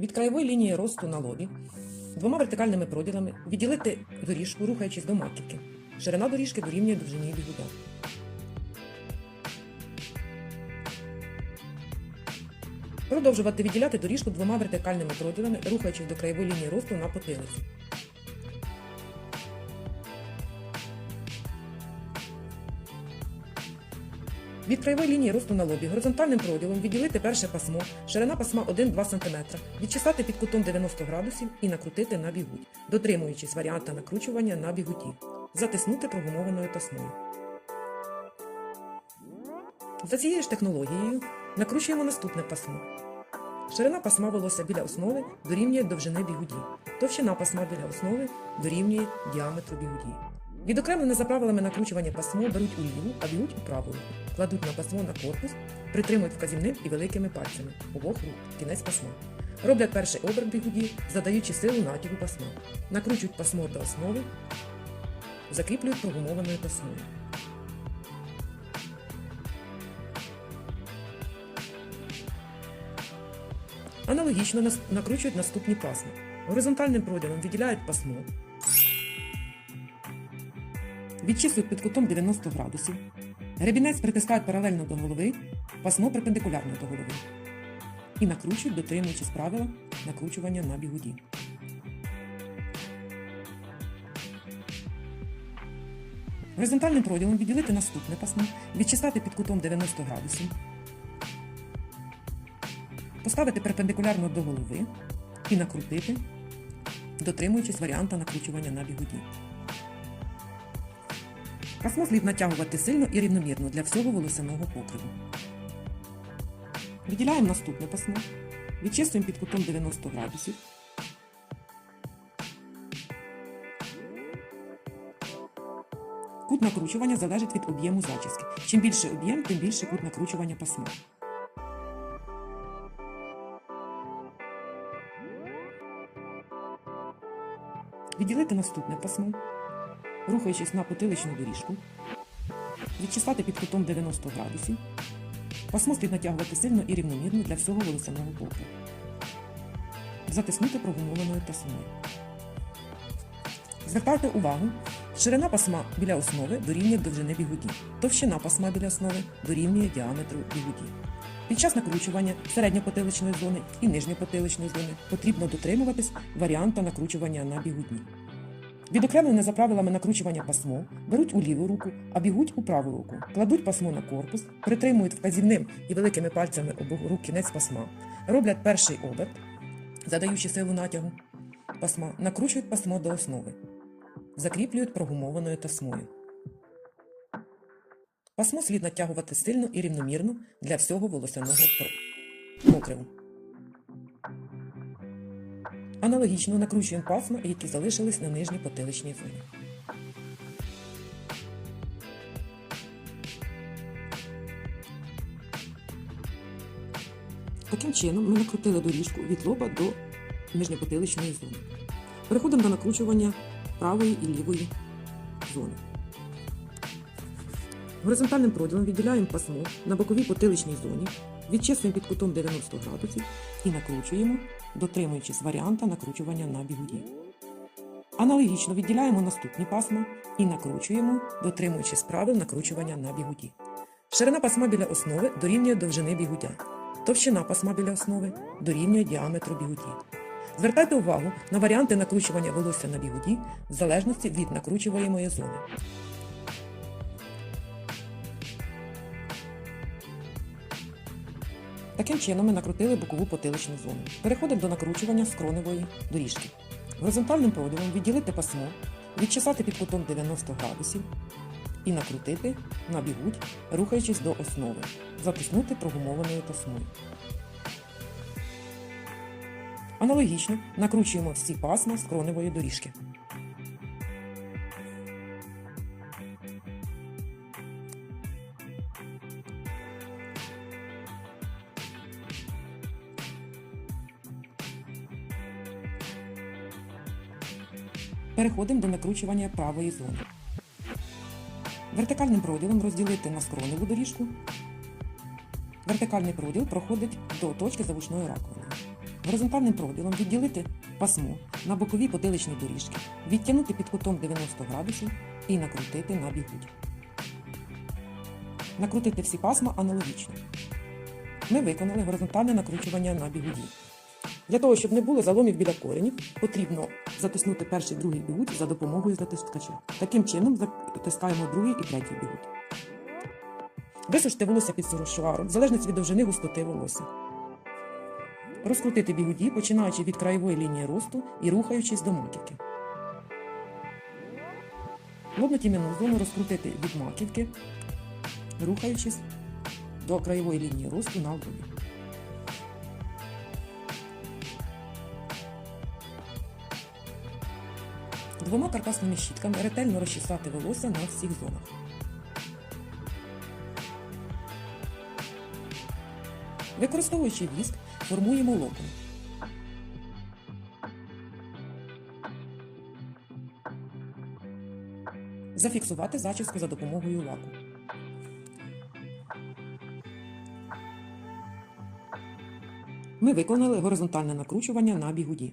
Від краєвої лінії росту на лобі двома вертикальними проділами відділити доріжку, рухаючись до маківки. Ширина доріжки дорівнює довжині бігуда. Продовжувати відділяти доріжку двома вертикальними проділами, рухаючись до краєвої лінії росту на потилиці. Від краєвої лінії росту на лобі горизонтальним проділом відділити перше пасмо, ширина пасма 1-2 см, відчесати під кутом 90 градусів і накрутити на бігуть, дотримуючись варіанта накручування на бігуті. Затиснути прогумованою тасмою. За цією ж технологією накручуємо наступне пасмо. Ширина пасма волосся біля основи дорівнює довжини бігуді. Товщина пасма біля основи дорівнює діаметру бігуді. Відокремлене за правилами накручування пасмо беруть у ліву, а б'ють у праву. Кладуть на пасмо на корпус, притримують вказівним і великими пальцями обох рук, кінець пасма. Роблять перший оберт бігуді, задаючи силу натягу пасма. Накручують пасмо до основи, закріплюють прогумованою пасмою. Аналогічно накручують наступні пасма. Горизонтальним проділом відділяють пасмо, відчислюють під кутом 90 градусів. Гребінець притискають паралельно до голови, пасмо перпендикулярно до голови. І накручують, дотримуючись правила накручування на бігуді. Горизонтальним проділом відділити наступне пасмо, відчесати під кутом 90 градусів, поставити перпендикулярно до голови і накрутити, дотримуючись варіанта накручування на бігуді. Пасмо слід натягувати сильно і рівномірно для всього волосяного покриву. Відділяємо наступне пасмо, відчислюємо під кутом 90 градусів. Кут накручування залежить від об'єму зачіски. Чим більше об'єм, тим більше кут накручування пасма. Відділити наступне пасмо, рухаючись на потиличну доріжку, відчесати під кутом 90 градусів. Пасмо слід натягувати сильно і рівномірно для всього волосяного покриву. Затиснути прогумованою тасмою. Звертайте увагу, ширина пасма біля основи дорівнює довжини бігуді. Товщина пасма біля основи дорівнює діаметру бігуді. Під час накручування середньопотиличної зони і нижньопотиличної зони потрібно дотримуватись варіанта накручування на бігудні. Відокремлене за правилами накручування пасмо беруть у ліву руку, а бігуть у праву руку. Кладуть пасмо на корпус, притримують вказівним і великими пальцями обох рук кінець пасма, роблять перший оберт, задаючи силу натягу пасма, накручують пасмо до основи, закріплюють прогумованою тасмою. Пасмо слід натягувати сильно і рівномірно для всього волосяного покриву. Аналогічно накручуємо пасма, які залишились на нижній потиличній зоні. Таким чином ми накрутили доріжку від лоба до нижньопотиличної зони. Переходимо до накручування правої і лівої зони. Горизонтальним проділом відділяємо пасмо на боковій потиличній зоні, відчислюємо під кутом 90 градусів і накручуємо, дотримуючись варіанта накручування на бігуді. Аналогічно відділяємо наступні пасма і накручуємо, дотримуючись правил накручування на бігуді. Ширина пасма біля основи дорівнює довжини бігудя. Товщина пасма біля основи дорівнює діаметру бігуді. Звертайте увагу на варіанти накручування волосся на бігуді в залежності від накручуваємої зони. Таким чином ми накрутили бокову потиличну зону. Переходимо до накручування скроневої доріжки. Горизонтальним проділом відділити пасмо, відчесати під кутом 90 градусів і накрутити на бігуть, рухаючись до основи, затиснути прогумованою тасмою. Аналогічно накручуємо всі пасма скроневої доріжки. Переходимо до накручування правої зони. Вертикальним проділом розділити на скроневу доріжку. Вертикальний проділ проходить до точки завушної раковини. Горизонтальним проділом відділити пасмо на боковій потиличній доріжці, відтягнути під кутом 90 градусів і накрутити на бігудь. Накрутити всі пасма аналогічно. Ми виконали горизонтальне накручування на бігуді. Для того, щоб не було заломів біля коренів, потрібно затиснути перший другий бігуть за допомогою затискача. Таким чином затискаємо другий і третій бігуть. Висуште волосся під шаром, в залежності від довжини густоти волосся. Розкрутити бігуді, починаючи від краєвої лінії росту і рухаючись до маківки. Лобно-тім'яну зону розкрутити від маківки, рухаючись до краєвої лінії росту на оброві. Двома каркасними щітками ретельно розчесати волосся на всіх зонах. Використовуючи віск, формуємо локон. Зафіксувати зачіску за допомогою лаку. Ми виконали горизонтальне накручування на бігуді.